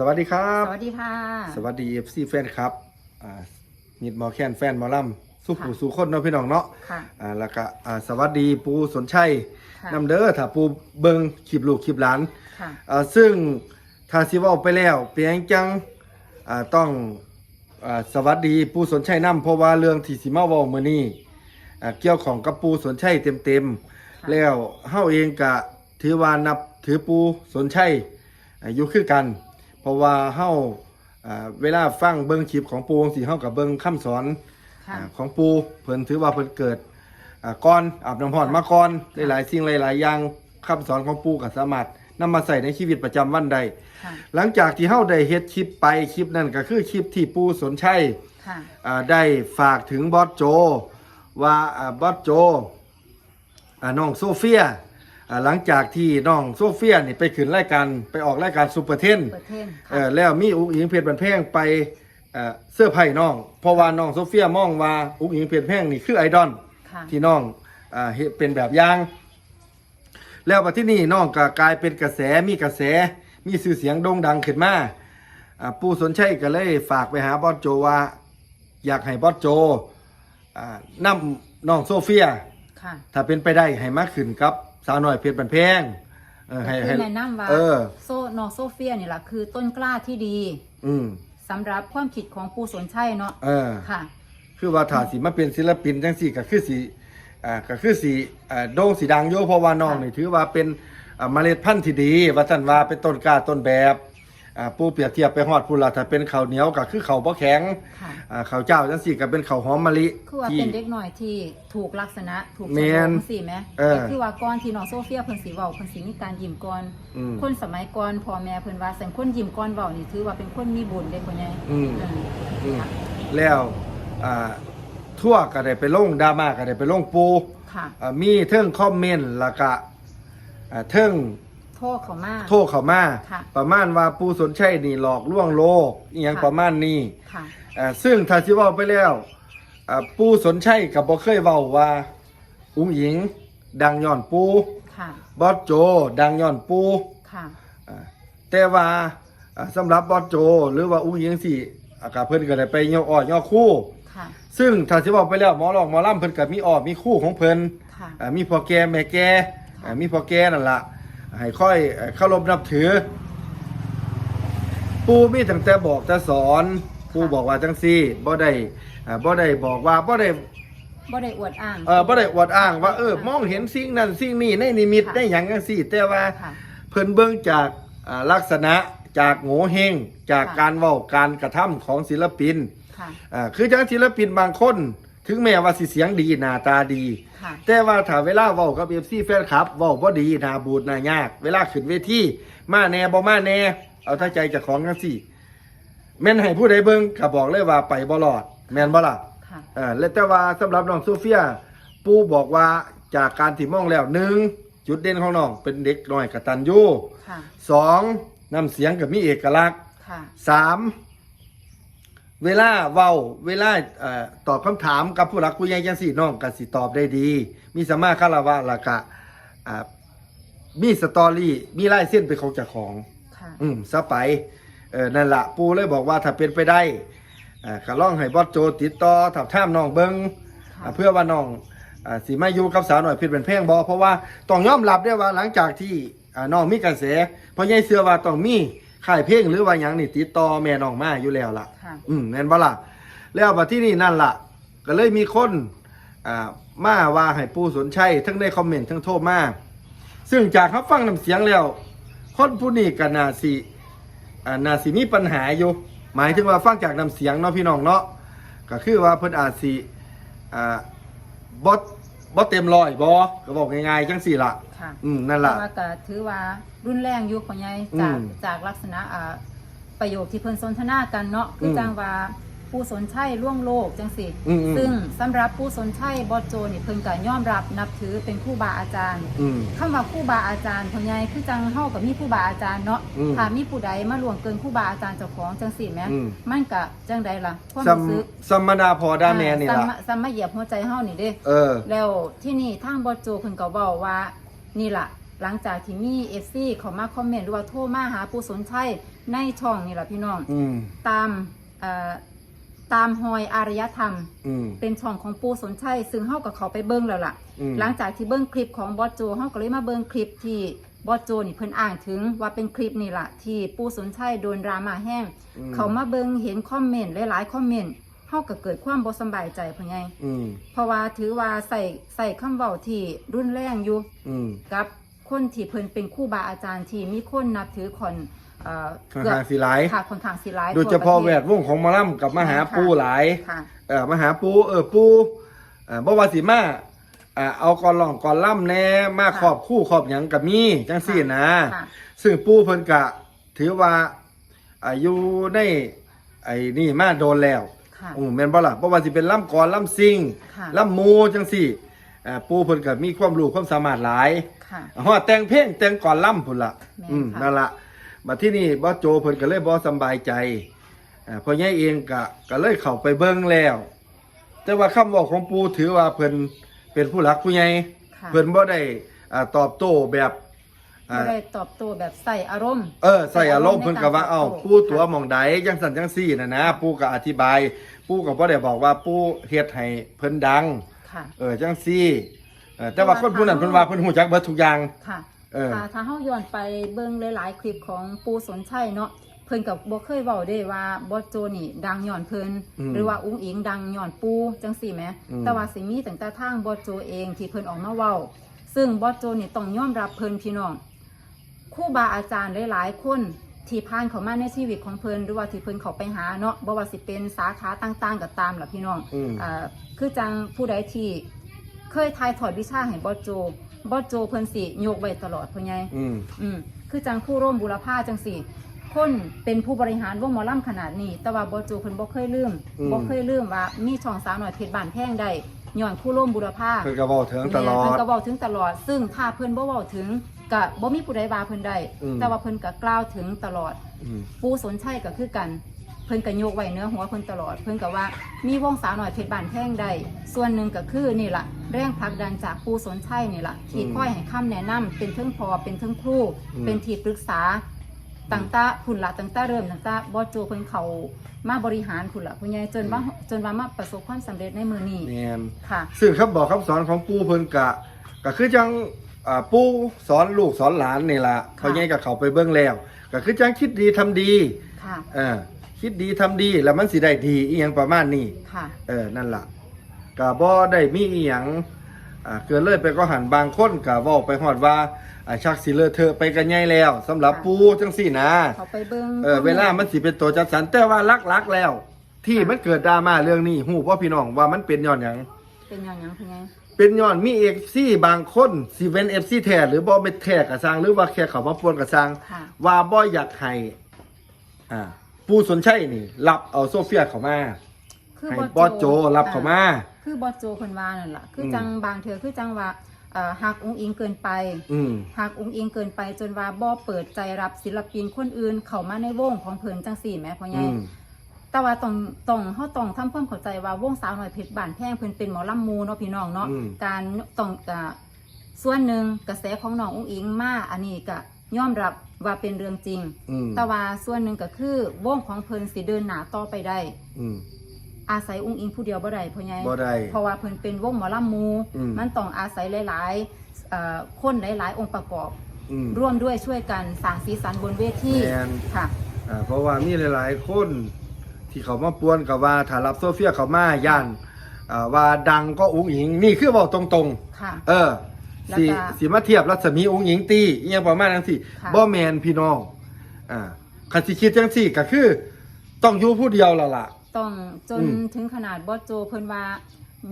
สวัสดีครับ สวัสดีค่ะ สวัสดีเอฟซีแฟนครับอ่ามิดหมอแคนแฟนหมอลำสู้ผู้ค่ะสู้คนเนาะพี่น้องเนาะค่ะอ่าแล้วก็อ่าสวัสดีปูสนชัยค่ะนำเด้อถ้าปูเบิงคลิปลูกคลิปหลานค่ะอ่าซึ่งถ้าสิเว้าไปแล้วเพียงจังอ่าต้องอ่าสวัสดีปูสนชัยนํเพราะว่าเรื่องที่สิมาเว้ามื้อนี้อ่าเกี่ยวของกับปูสนชัยเต็มๆแล้วเฮาเองก็ถือว่านับถือปูสนชัยอ่าอยู่คือกัน เพราะว่าเฮาอ่าเวลาฟังเบิ่งคลิปของปูสิเฮากับเบิ่งคำสอนค่ะ อ่าของปูเพิ่นถือว่าเพิ่นเกิดอ่าก่อนอาบน้ำร้อนมาก่อนหลายๆสิ่งหลายๆอย่างคำสอนของปูก็สามารถนำมาใส่ในชีวิตประจำวันได้ ค่ะ หลังจากที่เฮาได้เฮ็ดคลิปไปคลิปนั้นก็คือคลิปที่ปูสนชัย ค่ะ อ่าได้ฝากถึงบอสโจว่าอ่าบอสโจอ่าน้องโซเฟียอ่า หลังจากที่น้องโซเฟียนี่ไปขึ้นรายการไปออกรายการซูเปอร์เทนเปิดเทนเออค่ะแล้วมีอุกอิงเพชรบันแพงไปเอ่อเสื้อไผ่น้อง เพราะว่าน้องโซเฟียมองว่าอุกอิงเพชรแพงนี่คือไอดอลค่ะที่น้องอ่าเฮ็ดเป็นแบบอย่าง แล้วมาที่นี่น้องก็กลายเป็นกระแสมีกระแสมีชื่อเสียงโด่งดังขึ้นมาอ่าปู่สนชัยก็เลยฝากไปหาบอสโจว่า อยากให้บอสโจอ่านำน้องโซเฟีย ค่ะ ถ้าเป็นไปได้ให้มาขึ้นกับ สาวน้อยเพชรบันแพงเออให้คืให้อแนะนำว่าเออ โซนองโซเฟียนี่แหละคือต้นกล้าที่ดีอืมสำหรับความคิดของปูสนชัยเนาะเออ ค่ะ คือว่าถ้าสิมาเป็นศิลปินจังสี่ก็คือสิอ่าก็คือสิอ่าโด่งสีดังโยเพราะว่าน้องนี่ถือว่าเป็นอ่าเมล็ดพันธุ์ที่ดี ว่าท่านว่าเป็นต้นกล้าต้นแบบ อ่าผู้เปรียบเทียบไปฮอดพุ่นละถ้าเป็นข้าวเหนียวก็คือข้าวบ่แข็งค่ะ อ่าข้าวเจ้าจังสี่ก็เป็นข้าวหอมมะลิคือว่าที่ เป็นเด็กหน่อยที่ถูกลักษณะถูกแม่นสิแหมเออแต่คือว่าก่อนที่น้องโซเฟียเพิ่นสิเว้าเพิ่นสิมีการยิ้มก่อน อืมคนสมัยก่อนพ่อแม่เพิ่นว่าสันคนยิ้มก่อนเว้านี่ถือว่าเป็นคนมีบุญเด้พ่อใหญ่อืมเอออืมค่ะแล้วอ่าทั่วก็ได้ไปลงดราม่าก็ได้ไปลงปูค่ะ อ่ามีเทิงคอมเมนต์แล้วก็อ่าเทิง โทษเขามาก โทษเข้ามาค่ะประมาณว่าปูสนชัยนี่หลอกลวงโลกอหยังค่ะ ประมาณนี้ค่ะ อ่าซึ่งถ้าสิเว้าไปแล้วอ่าปูสนชัยกับบ่เคยเว้าว่า อุ้งหญิง ดังย้อนปูค่ะ บอสโจ ดังย้อนปู ค่ะ อ่าแต่ว่าอ่าสำหรับบอสโจ หรือว่าอุ้งหญิงสิอ่าก็เพิ่นก็ได้ไปย่ออ้อย่อคู่ ค่ะ ซึ่งถ้าสิเว้าไปแล้วหมอรองหมอล่ำเพิ่นก็มีอ้อมีคู่ของเพิ่นค่ะ อ่ามีพ่อแก่แม่แก่อ่ามีพ่อแก่นั่นล่ะ ให้ค่อยเอ่อเคารพนับถือ ปูมีตั้งแต่บอกแต่สอน ปูบอกว่าจังซี่บ่ได้อ่าบ่ได้บอกว่าบ่ได้บ่ได้อวดอ้างเออบ่ได้อวดอ้างว่าเออมองเห็นสิ่งนั้นสิ่งนี้ในนิมิตค่ะได้หยังจังซี่ แต่ว่าค่ะเพิ่นเบิ่งจากอ่าลักษณะจากโง่เฮงจากค่ะการเว้าการกระทำของศิลปินค่ะอ่าคือจังศิลปินบางคน ถึงแม้ว่าสิเสียงดีหน้าตาดี ค่ะ แต่ว่าถ้าเวลาเว้ากับ FC แฟนคลับเว้าบ่ดีหน้าบูดหน้ายาก เวลาขึ้นเวทีมาแน่บ่มาแน่ เอาถ้าใจเจากของจังซี่ แม่นให้ผู้ใดเบิ่งก็บอกเลยว่าไปบ่รอด แม่นบ่ล่ะ ค่ะ อ่าและแต่ว่าสำหรับน้องโซเฟีย ปูบอกว่าจากการที่มองแล้วหนึ่งจุดเด่นของน้องเป็นเด็กน้อยกตัญญูค่ะ สองน้ำเสียงกับมีเอกลักษณ์ค่ะ สาม เวลาเว้าเวลาเอ่อตอบคำถามกับผู้หลักผู้ใหญ่จังสี่น้องก็สิตอบได้ดี มีสมมาคารวะและกะอ่ามีสตอรี่มีลายเส้นเป็นของเจ้าของ ค่ะ อืมซะไปเออนั่นละปูเลยบอกว่าถ้าเป็นไปได้อ่าก็ล่องให้บอสโจติดต่อถับท่ามน้องเบิงค่ะ อ่าเพื่อว่าน้องอ่าสิมาอยู่กับสาวหน่อยเพชรเป็นเพลงบอเพราะว่าต้องยอมรับได้ว่าหลังจากที่อ่าน้องมีกระแสเพราะยายเสือว่าต้องมี ค่ายเพลงหรือว่าหยังนี่ติดต่อแม่น้องมาอยู่แล้วล่ะ ค่ะ อืมแน่นบ่ล่ะแล้วมาที่นี่นั่นล่ะ ก็เลยมีคนอ่ามาว่าให้ปูสนชัยทั้งในคอมเมนต์ทั้งโทรมาซึ่งจากเขาฟังน้ำเสียงแล้ว คนผู้นี้ก็น่าสิอ่าน่าสิมีปัญหาอยู่ หมายถึงว่าฟังจากน้ำเสียงเนาะพี่น้องเนาะก็คือว่าเพิ่นอาจสิอ่าบ่บ่เต็มร้อยบ่ก็บอกง่ายๆจังสี่ล่ะ ค่ะอืมนั่นแต่ล่ะว่าก็ถือว่ารุนแรงอยู่พ่อใหญ่อืจากมจากลักษณะอ่าประโยคที่เพิ่นสนทนากันเนาะคืออมจังว่าผู้สนชัยล่วงโลกจังสิอืมอืม ซึ่งสำหรับผู้สนชัยบอสโจนี่เพิ่นก็ยอมรับนับถือเป็นครูบาอาจารย์ อืม คำว่าครูบาอาจารย์พ่อใหญ่คือจังเฮากับมีครูบาอาจารย์เนาะอืมถ้ามีผู้ใดมาล่วงเกินครูบาอาจารย์เจ้าของจังสิแหมอืม มันก็จังใดล่ะความสัมรู้สึกสัมมนาพอดาแมนนี่อ่าล่ะซ้ำซ้ำมาเหยียบหัวใจเฮานี่เด้ เออ แล้วที่นี่ทางบอสโจเพิ่นก็เว้าว่า นี่ล่ะหลังจากที่มีเอฟซีเขามาคอมเมนต์หรือว่าโทรมาหาปูสนชัยในช่องนี่แหละพี่น้องอืมตามเอ่อตามหอยอารยธรรม อืม เป็นช่องของปูสนชัยซึ่งเฮากับเขาไปเบิ้งแล้วล่ะ อืม หลังจากที่เบิ้งคลิปของบอสโจเฮาก็เลยมาเบิ้งคลิปที่บอสโจนี่เพิ่นอ้างถึงว่าเป็นคลิปนี่ล่ะที่ปูสนชัยโดนดราม่าแห้งอืมเขามาเบิ้งเห็นคอมเมนต์หลายๆคอมเมนต์ เฮาก็เกิดความบ่สำบายใจพ่อใหญ่อืมเพราะว่าถือว่าใส่ใส่คำเว้าที่รุนแรงอยู่ อืมกับคนที่เพิ่นเป็นครูบาอาจารย์ที่มีคนนับถือคนเอ่อค่อนข้างสิหลาย ค่ะค่อนข้างสิหลายโดยเฉพาะทั่แวปรดวงของหมอลำกับมหาปูหลาย ค่ะเออมาหาปูเออปูเออบ่ว่าสิมาอ่าเอากอนล่องกอนล่ำแหน่มาค่ะขอบคู่ขอบหยังกับมีจังซี่นะค่ะ ซึ่งปูเพิ่นกะ ถือว่าอายุในไอ้นี่มาโดนแล้ว ค่ะ อืมแม่นบ่ล่ะบ่ว่าสิเป็นล่ำกอนล่ำซิงค่ะ ล่ำมูจังซี่อ่าปูเพิ่นก็มีความรู้ความสามารถหลาย ค่ะฮอดแต่งเพลงแต่งก่อนล่ำพุ่นละแม่นอืมค่ะ นั่นละมาที่นี่บอสโจเพิ่นก็เลยบอสำบายใจอ่าพ่อใหญ่เองก็ก็เลยเข้าไปเบิ่งแล้ว แต่ว่าคำบอกของปูถือว่าเพิ่นเป็นผู้หลักผู้ใหญ่ค่ะ เพิ่นบ่ได้อ่าตอบโต้แบบ อ่าไม่ได้ตอบโต้แบบใส่อารมณ์ เออใส่อารมณ์เพิ่นก็ว่าเอ้าในการตอบโต้ปูตัวหมองใดจังสั่นจังซี่น่ะนะปูก็อธิบาย ปูก็บ่ได้บอกว่าปูเฮ็ดให้เพิ่นดัง ค่ะ เออจังซี่เออแต่ว่าคนผู้นั้นเพิ่นว่าเพิ่นฮู้จักเบิดทุกอย่าง ค่ะเออถ้าถ้าเฮาย้อนไปเบิ่งหลายๆคลิปของปูสนชัยเนาะเพิ่นก็บ่เคยเว้าได้ว่าบอสโจนี่ ดังย้อนเพิ่นอืมหรือว่าอุ้งอิงดังย้อนปูจังซี่แหมอืมแต่ว่าสิมีตั้งแต่ทางบอสโจเองที่เพิ่นออกมาเว้า ซึ่งบอสโจนี่ต้องยอมรับเพิ่นพี่น้อง ครูบาอาจารย์หลายๆคนที่ผ่านเข้ามาในชีวิตของเพิ่นหรือว่าที่เพิ่นเขาไปหาเนาะบ่ว่าสิเป็นสาขาต่างๆก็ตามล่ะพี่น้องอืม อ่าคือจังผู้ใดที่เคยทายถอดวิชาให้บอสโจบอสโจเพิ่นสิโยกไว้ตลอดพ่อใหญ่ อืม อืมคือจังคู่ร่วมบุรพาจังสี่ คนเป็นผู้บริหารวงหมอลำขนาดนี้ แต่ว่าบอสโจเพิ่นบ่เคยลืมอืม บ่เคยลืมว่ามีช่องสาวหน่อยเพชรบ้านแพงได้ย้อนคู่ร่วมบุรพาเพิ่นก็เว้าถึงตลอแม่เพิ่ดนก็เว้าถึงตลอด ซึ่งถ้าเพิ่นบ่เว้าถึง ก็บ่มีผู้ใดว่าเพิ่นได้อืม แต่ว่าเพิ่นก็กล่าวถึงตลอด อืม ปูสนชัยก็คือกัน เพิ่นก็โยกไว้เนื้อหัวเพิ่นตลอด เพิ่นก็ว่ามีวงสาวหน่อยเพชรบานแท่งใดส่วนหนึ่งก็คือนี่ล่ะแรงผลักดันจากปูสนชัยนี่ล่ะที่อืมค่อยให้คำแนะนำเป็นเทิงพอเป็นเทิงครูอืม เป็นที่ปรึกษาตั้งแตาพุ่นละตั้งแตาเริ่มตั้งแตาบอสโจเพิ่นเขามาบริหารพุ่นละพุ่นใหญ่จนว่าจนว่ามาประสบความสำเร็จในมือนี้แม่นค่ะ ซึ่งคำบอกคำสอนของปู่เพิ่นกะก็คือจัง อ่าปู่สอนลูกสอนหลานนี่ล่ะค่ะเขาใหญ่กับเขาไปเบิ่งแล้ว ก็คือจังคิดดีทำดีค่ะ เออคิดดีทำดีแล้วมันสิได้ดีอีหยังประมาณนี้ ค่ะ เออ นั่นล่ะก็บ่ได้มีอีหยังอ่าเกินเลยไปก็หันบางคนก็เว้าไปฮอดว่าอ่าชักสิเลอะเทอะไปกันใหญ่แล้วสำหรับค่ะปู่จังซี่นะ เขาไปเบิ่งเออเวลามันสิเป็นตัวจัดสรรแต่ว่าลักๆแล้ว ที่มันเกิดดราม่าเรื่องนี้ฮู้บ่พี่น้องว่ามันเป็นย้อนหยังเป็นอย่างหยังพุ่นใหญ่ เป็นย้อนมีเอฟซีบางคนสิเว้นเอฟซีแท้หรือบ่เป็นแท้กระซังหรือว่าแค่เขามาปวนกระซังค่ะ ว่าบ่อยากให้อ่าผู้สนชัยนี่ รับเอาโซเฟียเข้ามาคือให้บบอสโจรับเข้ามา คือบอสโจเพิ่นว่านั่นล่ะคืออม จังบางเถื่อคือจังว่าเอ่อหักองค์อิงเกินไป อืมหักองค์อิงเกินไปจนว่าบ่เปิดใจรับศิลปินคนอื่น เข้ามาในวงของเพิ่นจังสี่แหมพ่อใหญ่อืม แต่ว่าต้องต้องเฮาต้องทำความเข้าใจว่าวงสาวน้อยเพชรบ้านแพงเพิ่นเป็นหมอลำมูเนาะพี่น้องเนาะอืม การต้องอ่าส่วนหนึ่งกระแสของน้ององค์อิงมาอันนี้ก็ยอมรับว่าเป็นเรื่องจริง อืมแต่ว่าส่วนหนึ่งก็คือวงของเพิ่นสิเดินหน้าต่อไปได้ อืม อาศัยองค์อิงผู้เดียวบ่ได้พ่อใหญ่บ่ได้เพราะว่าเพิ่นเป็นวงหมอลำมูอืม มันต้องอาศัยหลายๆเอ่อคนหลายๆ องค์ประกอบ อืม ร่วมด้วยช่วยกันสร้างสีสันบนเวทีแม่น ค่ะ อ่าเพราะว่ามีหลาย ๆ คน ที่เขามาปวนกับว่าถ้ารับโซเฟียเขามาย่านอ่าว่าดังก็อุ้งอิง นี่คือเว้าตรงๆค่ะเออแล้วสีก็สีมาเทียบรัศมีองค์หญิงตีอหยังประมาณนั้นสิค่ะ บ่แมนพี่น้องอ่าคันสิคิดจังสี่ก็คือ ต้องอยู่ผู้เดียวและล่ะ ต้องจนอืมถึงขนาดบอสโจเพิ่นว่า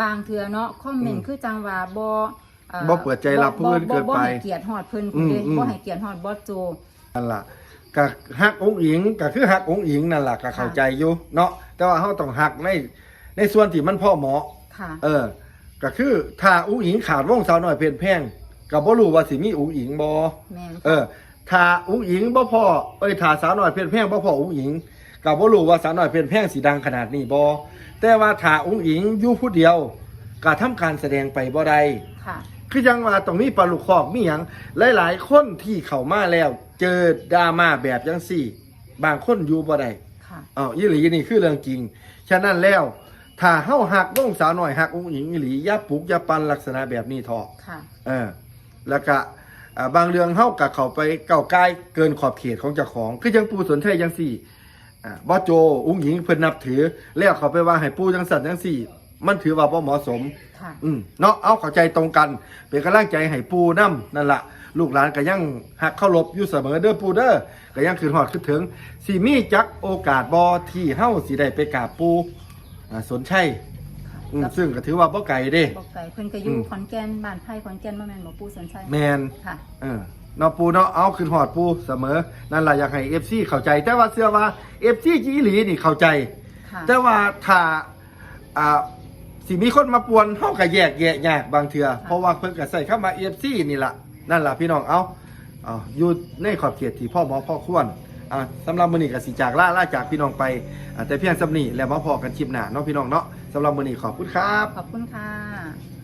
บางเทื่อเนาะคอมเมนอืต์มคือจังว่าบ่อ่อบ่เปิดใจรับผู้อื่นเกินไปบ่ให้เกียรติฮอดเพิ่นอืมเด้อืม บ่ให้เกียรติฮอดบอสโจ นั่นล่ะ ก็ฮักองค์หญิงก็คือฮักองค์หญิงนั่นล่ะก็เข้าใจอยู่เนาะแต่ว่าเฮาต้องฮักในในส่วนที่มันพ่อเหมาะค่ะ เออ ก็คือถ้าองค์หญิงขาดวงสาวน้อยเพลินแพงก็บ่รู้ว่าสิมีองค์หญิงบ่แม่นเออถ้าองค์หญิงบ่พอเอ้ยถ้าสาวน้อยเพลินแพงบ่พอองค์หญิงก็บ่รู้ว่าสาวน้อยเพลินแพงสิดังขนาดนี้บ่แต่ว่าถ้าองค์หญิงอยู่ผู้เดียวก็ทำการแสดงไปบ่ได้ ค่ะ คือยังว่าตรงนี้ปลาลูกคอกมีหยังหลาย ๆ คนที่เข้ามาแล้ว เจอดราม่าแบบจังสี่ บางคนอยู่บ่ได้ค่ะ อ้าวอีหลีนี่คือเรื่องจริง ฉะนั้นแล้วถ้าเฮาหักน้องสาวหน่อยหักองค์หญิงอีหลีอย่าปลุกอย่าปันลักษณะแบบนี้ทอะค่ะ เออแล้วก็อ่าบางเรื่องเฮากับเขาไปเก่าวกายเกินขอบเขตของเจ้าของ คือยังปูสนใจยังสี่อ่าบ่โจองค์หญิงเพิ่นนับถือ แล้วเขาไปว่าให้ปูจังสันจังสี่ มันถือว่าบ่เหมาะสม ค่ะ อืมเนาะเอาเข้าใจตรงกัน เป็นกำลังใจให้ปูน้ำนั่นละ ลูกหลานก็ยังหักเข้ารบอยู่เสมอเด้อปูเด้อก็ยังคืนหอดขึ้นถึงสีมีจักโอกาสบอที่เฮ้าสีได้ไปกราบปูอ่าสนใช่ค่ะอืมแล้วซึ่งก็ถือว่าบ่ไก่เด้ บอกไก่เพิ่นก็อยู่อืม ขอนแก่นบ้านไผ่ขอนแก่นบ่แม่นบ่ปู่สนใจแมน ค่ะ เออเนาะปูเนาะเอาขึ้นหอดปูเสมอ นั่นแหละอยากให้เอฟซีเข้าใจ แต่ว่าเสื้อว่าเอฟซีจีหลีนี่เข้าใจ ค่ะ แต่ว่าถ้าอ่าสิมีคนมาปวนเฮาก็แยกแยะยากบางเทื่อเพราะว่าเพิ่นก็ใส่เข้ามา EFC นี่ล่ะ นั่นล่ะพี่น้องเอาเอาอยู่ในขอบเขตที่พ่อหมอพ่อควรอ่าสำหรับมือนี้กับสีจากลาลาจากพี่น้องไปแต่เพียงสำนีแล้วมาพอกันชิมหนาเนาะพี่น้องเนาะสำหรับมือนี้ขอบคุณครับ ขอบคุณค่ะ